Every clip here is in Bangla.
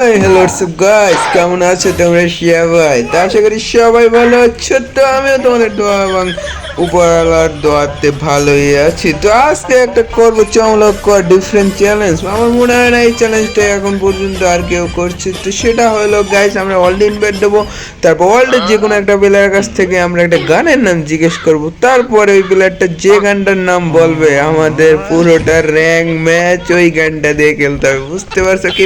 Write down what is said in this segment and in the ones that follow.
হ্যালো গাইস কেমন আছো তোমরা? সবাই তা আশা করি সবাই ভালো আছো। তো আমিও তোমাদের দোয়া এবং উপরওয়ালার দোয়াতে ভালোই আছি। তো আজকে একটা করব চমলক কর ডিফারেন্ট চ্যালেঞ্জ আমার মনে হয় না এই চ্যালেঞ্জটা এখন পর্যন্ত আর কেউ করছে। তো সেটা হলো গাইস আমরা ওয়ার্ল্ড ইনভাইট দেবো। তারপর ওয়ার্ল্ডের যে কোনো একটা প্লেয়ারের কাছ থেকে আমরা একটা গানের নাম জিজ্ঞেস করব। তারপরে ওই প্লেয়ারটা যে গানটার নাম বলবে, আমাদের পুরোটা র্যাঙ্ক ম্যাচ ওই গানটা দিয়ে খেলতে হবে। বুঝতে পারছ কি?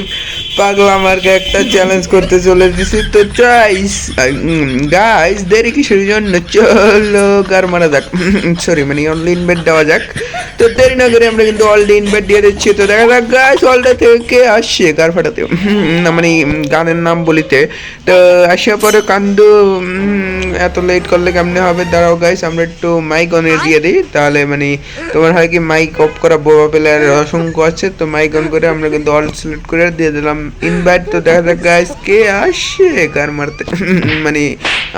পাগলা আমাকে একটা চ্যালেঞ্জ করতে চলে এসেছি। তো চাইস গাইস দেরি কিসের জন্য? চলো, কার মারা যাক? সরি মানে অনলি ইনভেট দেওয়া যাক। তো দেরি না করে আমরা কিন্তু অলরেডি ইনভেট দিয়ে দিচ্ছি। তো দেখা যাক গাইস অলটা থেকে আসছে কার ফাটাতে মানে গানের নাম বলিতে। তো আসার পরে কান্দু এত লেট করলে কেমনে হবে? দাঁড়াও গাইস আমরা একটু মাইক অন দিয়ে দিই। তাহলে মানে তোমার হয় কি মাইক অফ করা বোবা প্লেয়ারের অসংখ্য আছে। তো মাইক অন করে আমরা কিন্তু অল সিলেক্ট করে দিয়ে দিলাম। ইনভাইট তো দেখা যাক গাইস কে আসছে কার মারতে। মানে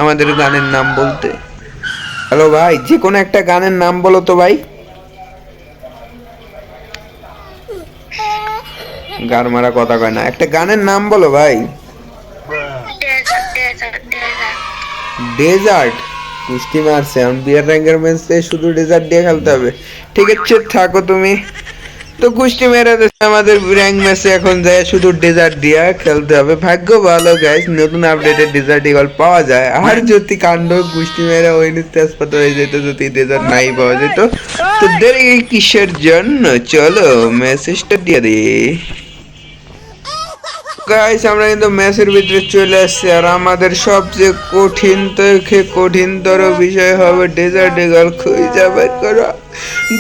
আমাদের গানের নাম বলতে। হ্যালো ভাই, যে কোনো একটা গানের নাম বলো তো, ভাই। গার মারা কথা কয় না। একটা গানের নাম বলো, ভাই. ডেজার্ট কুস্তি মারছে। এখন বিয়ার র্যাঙ্কের ম্যাচে শুধু ডেজার্ট দিয়ে খেলতে হবে। ঠিক আছে, থাকো তুমি। তো কুষ্টি মেরা আমাদের র্যাঙ্ক ম্যাচে, এখন যায় শুধু ডেজার্ট দিয়া খেলতে হবে। ভাগ্য ভালো গাইস নতুন আপডেটের ডেজার্ট ইগল পাওয়া যায়। আর যদি কাণ্ড কুষ্টি মেরা ওই তেজপাত হয়ে যেত, যদি ডেজার্ট নাই পাওয়া যেত, তো দেরি কিসের জন্য? চলো মেসেজটা দিয়ে দিই। গাইস আমরা কিন্তু ম্যাচের ভিতরে চলে আসছি আর আমাদের সবচেয়ে কঠিন থেকে কঠিনতর বিষয় হবে ডেজার্ট ইগল খুঁজে বের করা।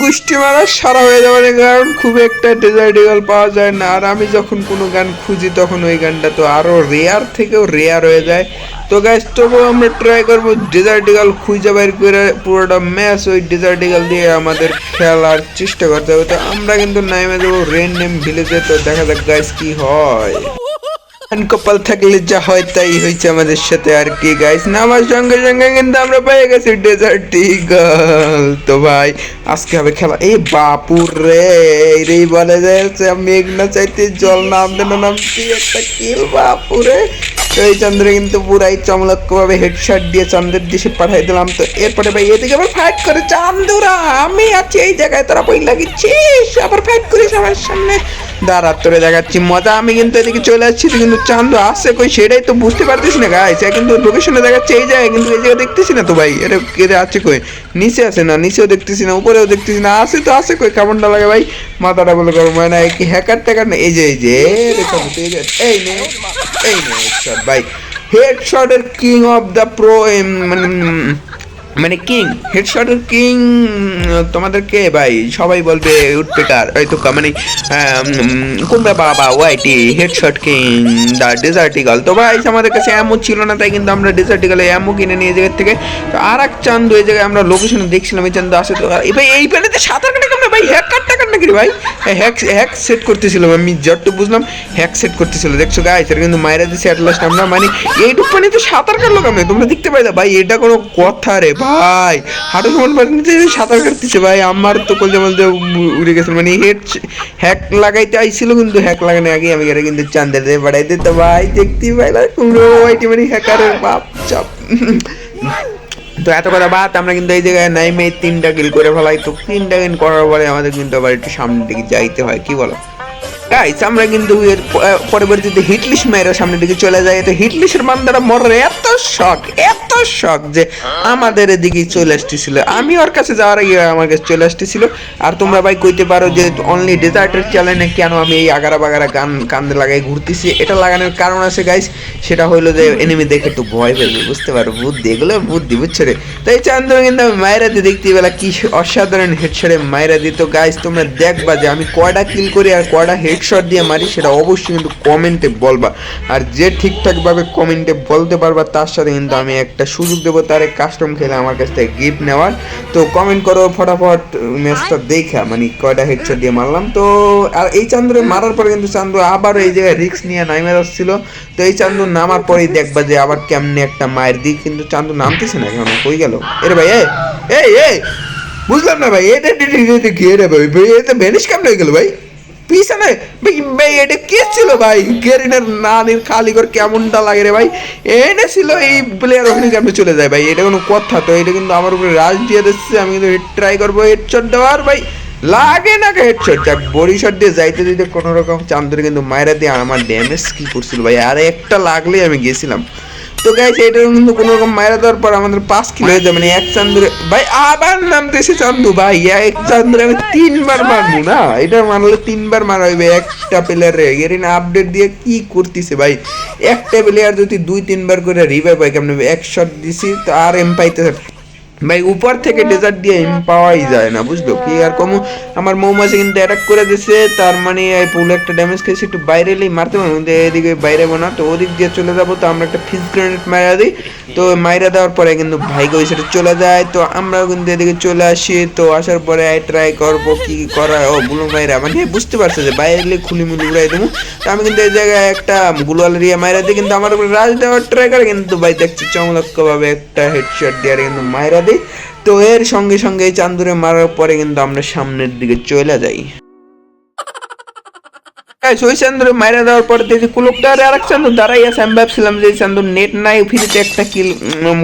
গুষ্টি মারা সারা হয়ে যাবে কারণ খুব একটা ডেজার্ট ইগল পাওয়া যায় না। আর আমি যখন কোনো গান খুঁজি, তখন ওই গানটা তো আরও রেয়ার থেকেও রেয়ার হয়ে যায়। তো গাইস তবু আমরা ট্রাই করব ডেজার্ট ইগল খুঁজে বের করে পুরোটা ম্যাচ ওই ডেজার্ট ইগল দিয়ে আমাদের খেলার চেষ্টা করতে হবে। তো আমরা কিন্তু নামে দেবো রেন নেম ভিলেজে তো দেখা যাক গাইস কি হয়। কপাল থাকলে যা হয় তাই হয়েছে আমাদের সাথে আর কি গাইস নামার সঙ্গে সঙ্গে কিন্তু আমরা পেয়ে গেছি ডেজার্ট ইগল তো ভাই, আজকে হবে খেলা। এই বাপুর রে রে বলে যাচ্ছে মেঘ না চাইতে জল নামতে না নামতে একটা কিল বাপুরে এই চন্দ্র কিন্তু পুরাই চমলক্য ভাবে হেডশট দিয়ে চন্দ্রের দিশে পাঠাই দিলাম। তো এরপরে ভাই, এদিকে আবার ফাইট করে চান্দুরা। আমি আছি এই জায়গায়, তোরা বই লাগিয়েছিস আবার ফাইট করিস আমার সামনে। দাঁড়া তোরে দেখাচ্ছি মজা আমি কিন্তু এদিকে চলে আসছি কিন্তু চান্দু আসছে কই সেটাই তো বুঝতে পারতিস না গাইস কিন্তু লোকেশনে দেখাচ্ছে এই জায়গায় কিন্তু এই জায়গায় দেখতেছি না তো ভাই এটা কেটে আছে কই নিচে আছে না নিচেও দেখতেছি না উপরেও দেখতেছি না আছে তো আছে কই কেমনটা লাগে ভাই মাথাটা বলে গরম হয় না কি হ্যাকার ট্যাকার না এই যে এই যে এই নে এই নে ভাই হেডশটের কিং অফ দ্য প্রো মানে মানে কিং হেডশটের কিং তোমাদেরকে ভাই, সবাই বলবে উডপেকার এই তো মানে কুমড়া বাবা, ওয়াইটি হেডশট কিং দা ডেজার্টিকাল তো ভাই, আমাদের কাছে অ্যামো ছিল না, তাই কিন্তু আমরা ডেজার্টিকালে অ্যামো কিনে নিয়ে জায়গা থেকে, তো আর এক চান্দ ওই জায়গায় আমরা লোকেশনে দেখছিলাম, এই চান্দ আসে তো এই ভাই, এই প্যানেতে সাঁতার কাটা ভাই হ্যাক কাট নাকি রে ভাই? হ্যাক হ্যাক সেট করতেছিলাম আমি যত বুঝলাম হ্যাক সেট করতেছিল। দেখছ গাইস এটা কিন্তু মায়েরা দিছে অ্যাট লাস্ট আমরা মানে এইটুক পানিতে সাঁতার কাটলো কেমন তোমরা দেখতে পাই না ভাই, এটা কোনো কথা রে ভাই। হাঁটু সমান পানিতে সাঁতার কাটতেছে ভাই, আমার তো কলজা মলজা উড়ে গেছে। মানে হেড হ্যাক লাগাইতে আইছিল, কিন্তু হ্যাক লাগানো আগে আমি এটা কিন্তু চান্দের দিয়ে বাড়াই দিতে। ভাই, দেখতে পাই না পুরো ওইটি মানে হ্যাকারের বাপ চাপ। তো এত কথা বাদ আমরা কিন্তু এই জায়গায় নাইমে তিনটা কিল করে ফেলাই। তো তিনটা কিল করার পরে আমাদের কিন্তু আবার একটু সামনের দিকে যাইতে হয়, কি বলো? গাইস আমরা কিন্তু এর পরবর্তীতে হিটলিশ মেয়েরা সামনের দিকে চলে যায় তো হিটলিশের বান্দারা মরে এত শখ এত শখ যে আমাদের এদিকে চলে আসতেছিল। আমি ওর কাছে যাওয়ার আগে আমার কাছে চলে আসতেছিল। আর তোমরা ভাই কইতে পারো যে অনলি ডেজার্টের চ্যানেলে কেন আমি এই আগারা বাগারা গান, কান্দে লাগাই ঘুরতেছি? এটা লাগানোর কারণ আছে গাইস সেটা হইল যে এনিমি দেখে একটু ভয় পেবে বুঝতে পারো? বুদ্ধি, এগুলো বুদ্ধি, বুঝছ রে? তাই চান্দর কিন্তু আমি মায়েরা দিয়ে দেখতে বেলা কি অসাধারণ হেডশটে মায়েরা দিত। গাইস তোমরা দেখবা যে আমি কয়টা কিল করি আর কয়টা হেডশট দিয়ে মারি, সেটা অবশ্যই কিন্তু কমেন্টে বলবা। আর যে ঠিকঠাকভাবে কমেন্টে বলতে পারবা, তার সাথে কিন্তু আমি একটা সুযোগ দেবো তার কাস্টম খেলে আমার কাছ থেকে গিফট নেওয়ার। তো কমেন্ট করো ফটাফট ম্যাচটা দেখা মানে কয়টা হেডশট দিয়ে মারলাম। তো, আর এই চান্দরে মারার পরে কিন্তু চান্দু আবার এই জায়গায় রিক্স নিয়ে নামে যাচ্ছিল তো এই চান্দু নামার পরেই দেখবা যে আবার কেমনে একটা মায়ের দিক, কিন্তু চান্দু নামতেছে না এখন কই গেল? এরে ভাই, এই এই বুঝলাম না ভাই এটা ভাই এটা ভ্যানিশ কেমন হয়ে গেল ভাই? পিছনে। এটা কে ছিল ভাই? নানির কালিগর কেমনটা লাগে রে ভাই? এনে ছিল এই প্লেয়ার ওখানে কেমন চলে যায় ভাই, এটা কোনো কথা তো, এটা কিন্তু আমার উপরে রাজ দিয়ে দিচ্ছে, আমি কিন্তু ট্রাই করব হেডশট দেওয়ার, ভাই। লাগে না হেডশট যাক বডি শট দিয়ে যাইতে দিতে কোনো রকম চান্দরে কিন্তু মায়েরা দিয়ে আমার ড্যামেজ কি করছিল ভাই? আর একটা লাগলেই আমি গেছিলাম। তো গাইস এটা কিন্তু কোনো রকম মায়ের দেওয়ার পর আমাদের পাঁচ কিলো হয়ে যাবে মানে এক চান্দুরে ভাই, আবার নামতেছে চান্দু, ভাই। এক চান্দুরে আমি তিনবার মারবো না? এটা মারলে তিনবার মারা হইবে। একটা প্লেয়ারে না আপডেট দিয়ে কি করতেছে, ভাই? একটা প্লেয়ার যদি দুই, তিনবার করে রিভাইভ হয়, কেমন এক শট দিছি, তো আর এম পাইতে ভাই, উপর থেকে ডেজার্ট দিয়ে এম পাওয়াই যায় না, বুঝলো? কি আর কমু? আমার মৌমাছি কিন্তু অ্যাটাক করে দিছে, তার মানে এই পুল একটা ড্যামেজ খেয়েছি, একটু বাইরে এলেই মারতে পারব, কিন্তু এদিকে বাইরে না তো ওদিক দিয়ে চলে যাব, তো আমরা একটা ফিস গ্রেনেড মারা দিই। তো মাইরা দেওয়ার পরে কিন্তু ভাইকে ওই সাইডে চলে যায়। তো আমরাও কিন্তু এদিকে চলে আসি, তো আসার পরে আই ট্রাই করব, কি করা? ও বুলো মাইরা মানে বুঝতে পারছে যে বাইরে এলে খুলি মুলি উড়াই দেবো। তো আমি কিন্তু এই জায়গায় একটা গুলোয়াল রিয়া মাইরা দিই, কিন্তু আমার রাজ দেওয়ার ট্রাই করে কিন্তু ভাই দেখছি চমলক্কভাবে একটা হেডশট দিয়ে কিন্তু মাইরা দিই তো এর সঙ্গে সঙ্গে চান্দুরে মারার পরে কিন্তু আমরা সামনের দিকে চলে যাই। গাইস ওই চান্দুরে দেওয়ার পরে দেখি কুলুকটা আর আরেক চান্দু দাঁড়াই আছে। আমি ভাবছিলাম যে চান্দুর নেট নাই, ফ্রিতে একটা কিল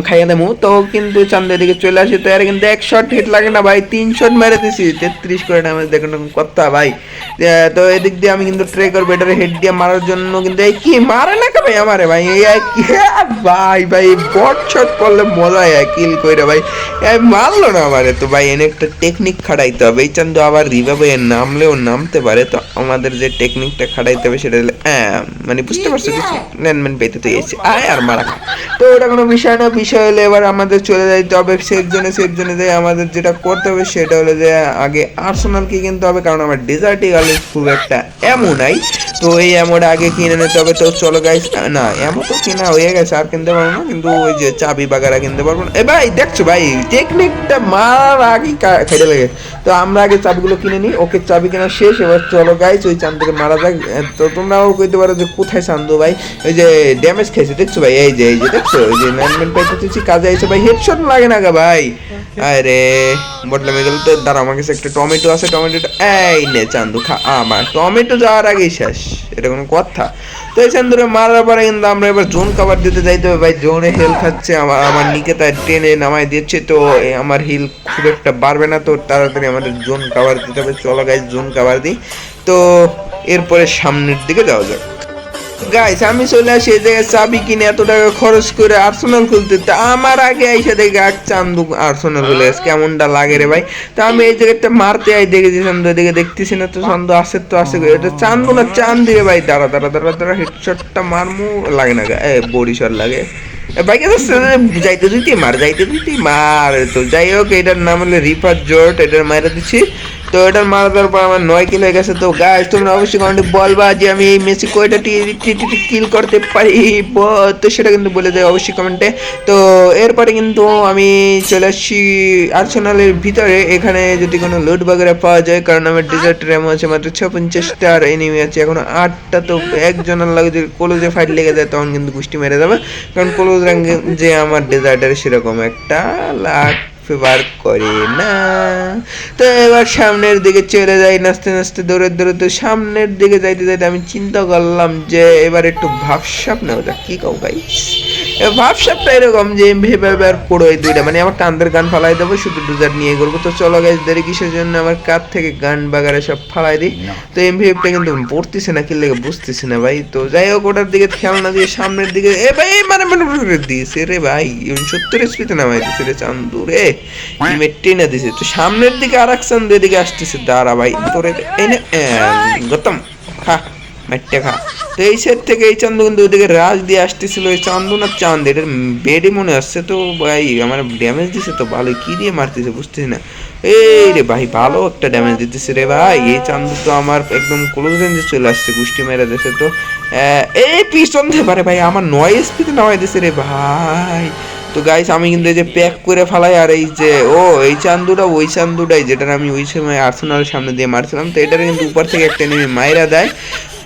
খাইয়ে দেবো। তো কিন্তু চান্দু এদিকে চলে আসি। তো এর কিন্তু এক শট হিট লাগে না ভাই, তিন শট মেরে দিছি। তেত্রিশ করে ড্যামেজ দেখুন কথা ভাই। তো এদিক দিয়ে আমি কিন্তু ট্রে করব এটারে হেড দিয়ে মারার জন্য কিন্তু এই কি মারে না কে ভাই আমারে ভাই? এই কি ভাই ভাই বট শট করলে মজা হয় কিল কইরা ভাই। মারলো না আমারে তো ভাই, এনে একটা টেকনিক খাটাইতে হবে। এই চান্দু আবার রিভাবে নামলেও নামতে পারে। তো আমাদের যে টেকনিকটা খাটাইতে হবে সেটা হলো মানে বুঝতে পারছ কিছু? ল্যান্ডম্যান পেতে তো এসে আয় আর মারা তো ওটা কোনো বিষয় না বিষয় হলে এবার আমাদের চলে যাইতে হবে সেফ জোনে সেফ জোনে যাই আমাদের যেটা করতে হবে সেটা হলো যে আগে আর্সেনালকে কিনতে হবে কারণ আমার ডেজার্টি খুব একটা এমন নাই। তো এই আগে কিনে নিতে হবে। তো চলো গাইস না এমন তো কেনা হয়ে গেছে আর কিনতে পারব না কিন্তু ওই যে চাবি বাগারা কিনতে পারব না। এ ভাই দেখছ ভাই টেকনিকটা মারার আগেই খেটে লেগে। তো আমরা আগে চাবিগুলো কিনে নিই ওকে চাবি কেনা শেষ এবার চলো গাইস ওই চান্দুকে মারা যাক তো তোমরাও কইতে পারো যে কোথায় চান্দু ভাই? ওই যে ড্যামেজ খেয়েছে দেখছ ভাই? এই যে এই যে, দেখছ? ওই যে ম্যানমেন্ট পাইতেছি কাজে আইছে ভাই হেডশট লাগে না গা ভাই? আরে বটলে গেল তো দাঁড়া আমার কাছে একটা টমেটো আছে, টমেটোটা, এই নে চান্দু, খা, আমার টমেটো যাওয়ার আগেই শেষ, এটা কোনো কথা। তো এই চান্দুরে মারার পরে কিন্তু আমরা এবার জোন কভার দিতে যাইতে হবে ভাই, জোনে হেল খাচ্ছে, আমার আমার নিকে তাই টেনে নামাই দিচ্ছে, তো আমার হিল খুব একটা বাড়বে না, তো তাড়াতাড়ি আমাদের জোন কভার দিতে হবে। চলো গাইজ জোন কভার দিই। তো এরপরে সামনের দিকে যাওয়া যাক। গাইস আমি চলে আসি এই জায়গায় চাবি কিনে এত টাকা খরচ করে আর্সেনাল খুলতে। তা আমার আগে আইসা দেখে এক চান্দু আর্সেনাল খুলে গেছে কেমনটা লাগে রে ভাই। তা আমি এই জায়গাটা মারতে আই দেখেছি চান্দু, এদিকে দেখতেছি না তো চান্দু আসে তো আসে। এটা চান্দু না চান্দি রে ভাই। দাঁড়া দাঁড়া দাঁড়া দাঁড়া হেডশটটা মারমু। লাগে না এ বড়িশর লাগে। কেন যাইতে দিতে মার, যাইতে দিতে মার। তো যাই হোক, এটার নাম হলো রিফার জোট। এটার মাইরা দিচ্ছি তো এটার মারা দেওয়ার পর আমার নয় কিল হয়ে গেছে তো গাছ তোমরা অবশ্যই কমেন্টে বলবা যে আমি এই মেসি কয়টা কিল করতে পারি তো সেটা কিন্তু বলে দেয় অবশ্যই কমেন্টে তো এরপরে কিন্তু আমি চলে আসছি আর্সেনালের ভিতরে, এখানে যদি কোনো লোড বাগেরা পাওয়া যায়, কারণ আমার ডিজার্ট র্যাম আছে, মাত্র ছ পঞ্চাশটা, আর এনিমি আছে, এখনও আটটা তো একজনের লাগে যদি ক্লোজে ফাইট লেগে যায়, তখন কিন্তু গুষ্টি মেরে যাবে কারণ ক্লোজ র্যাঙ্কে যে আমার ডেজার্টের সেরকম একটা লাখ ফেভার করে না। তো এবার সামনের দিকে চলে যাই, নাচতে নাচতে দৌড়ে দৌড়ে তো সামনের দিকে যাইতে যাইতে আমি চিন্তা করলাম যে এবার একটু ভাবসাব নেওয়া যাক কি কও গাই ভাবসাপটা এরকম যে ভেবে আর পড়ো এই দুইটা। মানে আমার কান্দের গান ফালাই দেবো শুধু ডুজার নিয়ে করব। তো চলো গাইজ দেরি কিসের জন্য? আমার কার থেকে গান বাগারে সব ফালাই দিই। তো এমভিএফটা কিন্তু পড়তেছে না কি লেগে বুঝতেছে না ভাই। তো যাই হোক ওটার দিকে খেয়াল না দিয়ে সামনের দিকে এ ভাই মানে মানে মানে দিয়েছে রে ভাই। সত্তর স্পিতে দিছে রে চান্দু রে। মেট্টি না দিছে। তো সামনের দিকে আর এক চান্দু এদিকে আসতেছে দাঁড়া ভাই তোরে এনে গতম খা। মেট্টে খা। তো এই সাইড থেকে এই চান্দু কিন্তু ওদিকে রাজ দিয়ে আসতেছিল। ওই চান্দু না চাঁদ এটার বেডে মনে আসছে তো ভাই, আমার ড্যামেজ দিছে তো ভালোই। কি দিয়ে মারতেছে বুঝতেছি না। এই রে ভাই, ভালো একটা ড্যামেজ দিতেছে রে ভাই। এই চান্দু তো আমার একদম ক্লোজ রেঞ্জে চলে আসছে গুষ্টি মেরে দিছে তো। এই পিছন থেকে পারে ভাই, আমার নয় স্পিতে নামাই দিছে রে ভাই। তো গাইস আমি কিন্তু এই যে প্যাক করে ফেলাই আর এই যে, ও, এই চান্দুটা ওই চান্দুটাই যেটা আমি ওই সময় আর্সেনালের সামনে দিয়ে মারছিলাম। তো এটার কিন্তু উপর থেকে একটা নেমে মাইরা দেয়।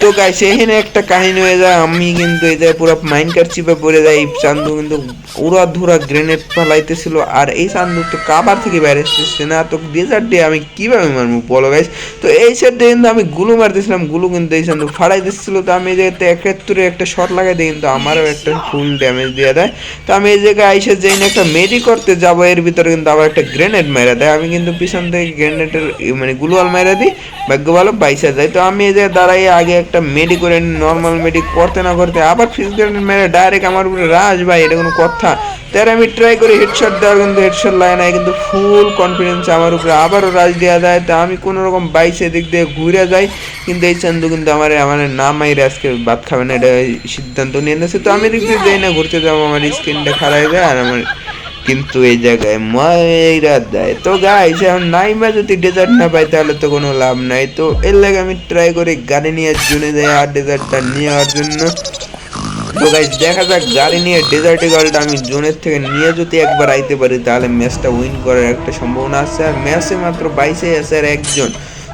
তো গাইস এখানে একটা কাহিনী হয়ে যায়। আমি কিন্তু এই জায়গায় পুরো মাইনকার চিপে পড়ে যাই। চান্দু কিন্তু উড়া ধুরা গ্রেনেড ফেলাইতেছিল। আর এই চান্দু তো কাবার থেকে বাইরে আসতেছে না। তো ডেজার্ট দিয়ে আমি কীভাবে মারবো বলো গাইস তো এই সাইড দিয়ে কিন্তু আমি গুলো মারতেছিলাম। গুলো কিন্তু এই চান্দু ফাড়াই দিচ্ছিল। তো আমি এই জায়গাতে একাত্তরে একটা শট লাগাই দিই, কিন্তু আমারও একটা ফুল ড্যামেজ দিয়ে দেয়। তো আমি এই জায়গায় আইসে যেই একটা মেডি করতে যাব, এর ভিতরে কিন্তু আবার একটা গ্রেনেড মেরা দেয়। আমি কিন্তু পিছন থেকে গ্রেনেডের মানে গুলোয়াল মেরা দিই। ভাগ্য ভালো, বাইসা যায়। তো আমি এই জায়গায় দাঁড়াই আগে একটা মেডি করে নর্মাল মেডি করতে না করতে আবার গ্রেনেড মেরে ডাইরেক্ট আমার উপরে রাজ ভাই, এটা কোনো কথা। তার আমি ট্রাই করি হেডশট দেওয়ার কিন্তু হেডশট লাগে না কিন্তু ফুল কনফিডেন্স আমার উপরে আবারও রাজ দেওয়া যায়। তা আমি কোনো রকম বাইসে দিক দিয়ে ঘুরে যাই, কিন্তু এই চান্দু কিন্তু আমার আমার না মাইরে আজকে ভাত খাবে না, এটা সিদ্ধান্ত নিয়ে নিয়েছে। তো আমি দিক দিয়ে যাই না, ঘুরতে যাব, আমার স্কিনটা খারাপ যায় আর আমার কিন্তু এই জায়গায় মাইরা দেয়। তো গাইস এখন নাইমা যদি ডেজার্ট না পাই তাহলে তো কোনো লাভ নাই। তো এর লাগে আমি ট্রাই করি গাড়ি নিয়ে জুনে যাই আর ডেজার্টটা নেওয়ার জন্য। তো গাইস দেখা যাক গাড়ি নিয়ে ডেজার্ট গলটা আমি জোনের থেকে নিয়ে যদি একবার আইতে পারি, তাহলে ম্যাচটা উইন করার একটা সম্ভাবনা আছে। আর ম্যাচে মাত্র বাইশে আছে আর একজন।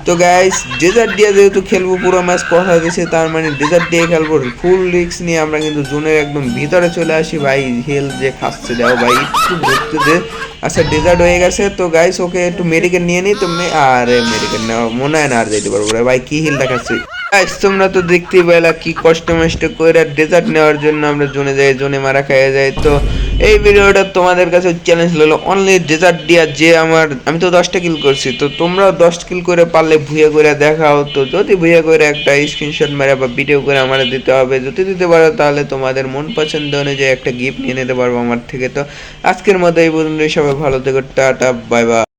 তো গাইস ডেজার্ট দিয়ে যেহেতু খেলব, পুরো ম্যাচ কথা দিয়েছে তার মানে ডেজার্ট দিয়ে খেলব ফুল রিক্স নিয়ে আমরা কিন্তু জোনের একদম ভিতরে চলে আসি। ভাই হেল যে খাচ্ছে দাও ভাই, একটু ঘুরতে দে। আচ্ছা ডেজার্ট হয়ে গেছে, তো গাইস ওকে একটু মেডিকেল নিয়ে নিই তো আরে মেডিকেল নেওয়া মনে হয় না আর যেতে পারব রে, ভাই, কি হিল দেখাচ্ছে। গাইস তোমরা তো দেখতেই পেলা কি কষ্ট মষ্ট করে ডেজার্ট নেওয়ার জন্য আমরা জোনে যাই জোনে মারা খাইয়ে যাই, তো এই ভিডিওটা তোমাদের কাছে চ্যালেঞ্জ হলো অনলি ডেজার্ট দিয়া যে আমার, আমি তো দশটা কিল করছি, তো তোমরাও দশ কিল করে পারলে ভুয়ে করে দেখাও, তো যদি ভুয়ে করে একটা স্ক্রিনশট মেরে বা ভিডিও করে আমার দিতে হবে, যদি দিতে পারো তাহলে তোমাদের মন পছন্দ অনুযায়ী একটা গিফট নিয়ে নিতে পারব আমার থেকে, তো আজকের মতো এই পর্যন্ত সবাই ভালো থেকো, টাটা বাই বাই